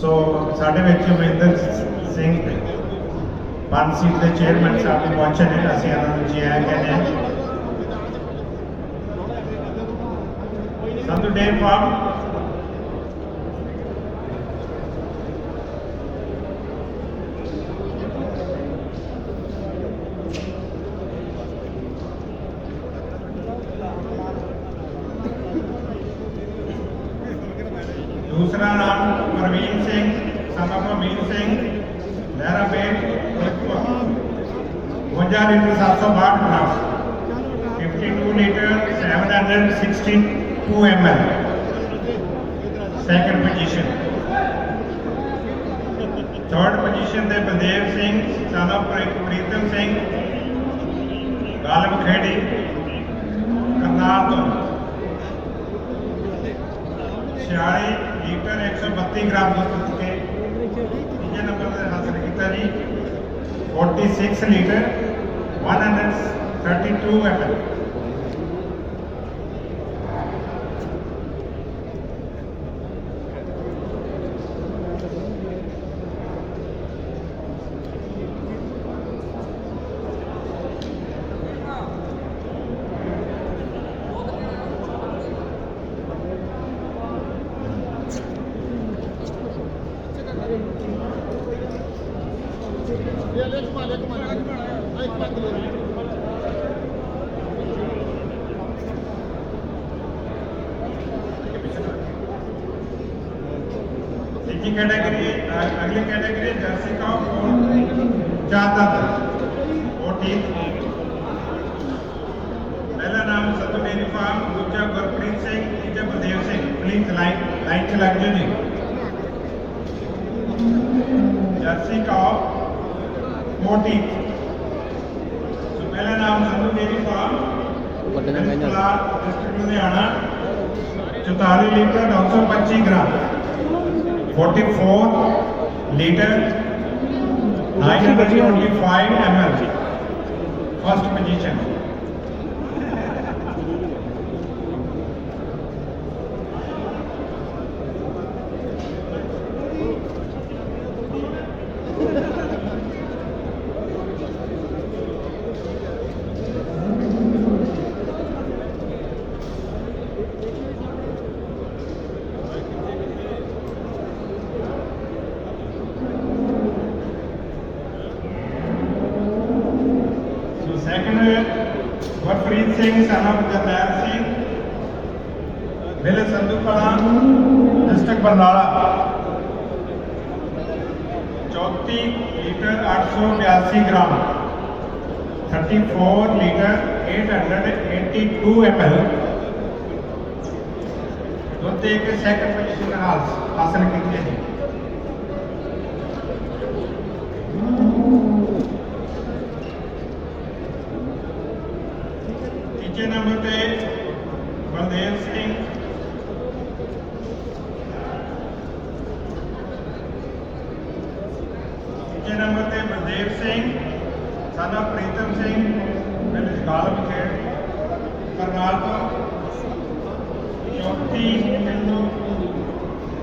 ਸੋ ਸਾਡੇ ਵਿੱਚ ਮਹਿੰਦਰ ਸਿੰਘ ਪੰਜ ਸੀਟ ਦੇ ਚੇਅਰਮੈਨ ਸਾਹਿਬ ਵੀ ਪਹੁੰਚੇ ਨੇ, ਅਸੀਂ ਇਹਨਾਂ ਨੂੰ ਜੀ ਆਇਆਂ ਕਹਿੰਦੇ ਹਾਂ। Sandhu dairy farm. दूसरा नाम परवीन सिंह समर सिंह, लहरा बेन लीटर सात सौ बाहठ gram. Fifty two litre seven hundred sixty two M L second position third position से Baldev Singh son of Pritam Singh Galam Kheri. Litre 132 gram ਦੁੱਧ ਚੁੱਕੇ ਤੀਜੇ ਨੰਬਰ ਤੇ ਹਾਸਲ ਕੀਤਾ ਜੀ 46 ਲੀਟਰ 132 ml इनकी कैटेगरी अगली कैटेगरी जर्सी का ज़्यादा था। फोर्टीन पहला नाम सतुल यूनिफॉर्म दूजा गुरप्रीत सिंह तीजा Baldev Singh. Police line line चला के जी। जर्सी का मोटी तो पहला नाम संधु देवी फार्म लुधियाना चौताली लीटर नौ सौ पच्ची gram forty four litre nine hundred twenty five M L first position Gill, Gurpreet Singh, son of Jatayan Singh, village Sandupara, district Barnala. चौथी लीटर आठ सौ बयासी ग्राम 34 लीटर 882 ml दूध एक सेकंड पोजीशन हासिल की है ਬਲਦੇਵ ਸਿੰਘ ਤੀਜੇ ਨੰਬਰ ਤੇ ਬਲਦੇਵ ਸਿੰਘ ਸਾਡਾ ਪ੍ਰੀਤਮ ਸਿੰਘ ਪਿੰਡ ਜਗਾਲ ਵਿਖੇ ਕਰਨਾਲ ਤੋਂ 34 ਕਿਲੋ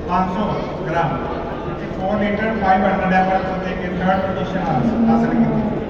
500 ਗ੍ਰਾਮ 4 ਲੀਟਰ 500 ml ਤੋਂ ਤੇ ਥਰਡ ਪੋਜੀਸ਼ਨ ਹਾਸਲ ਕੀਤੀ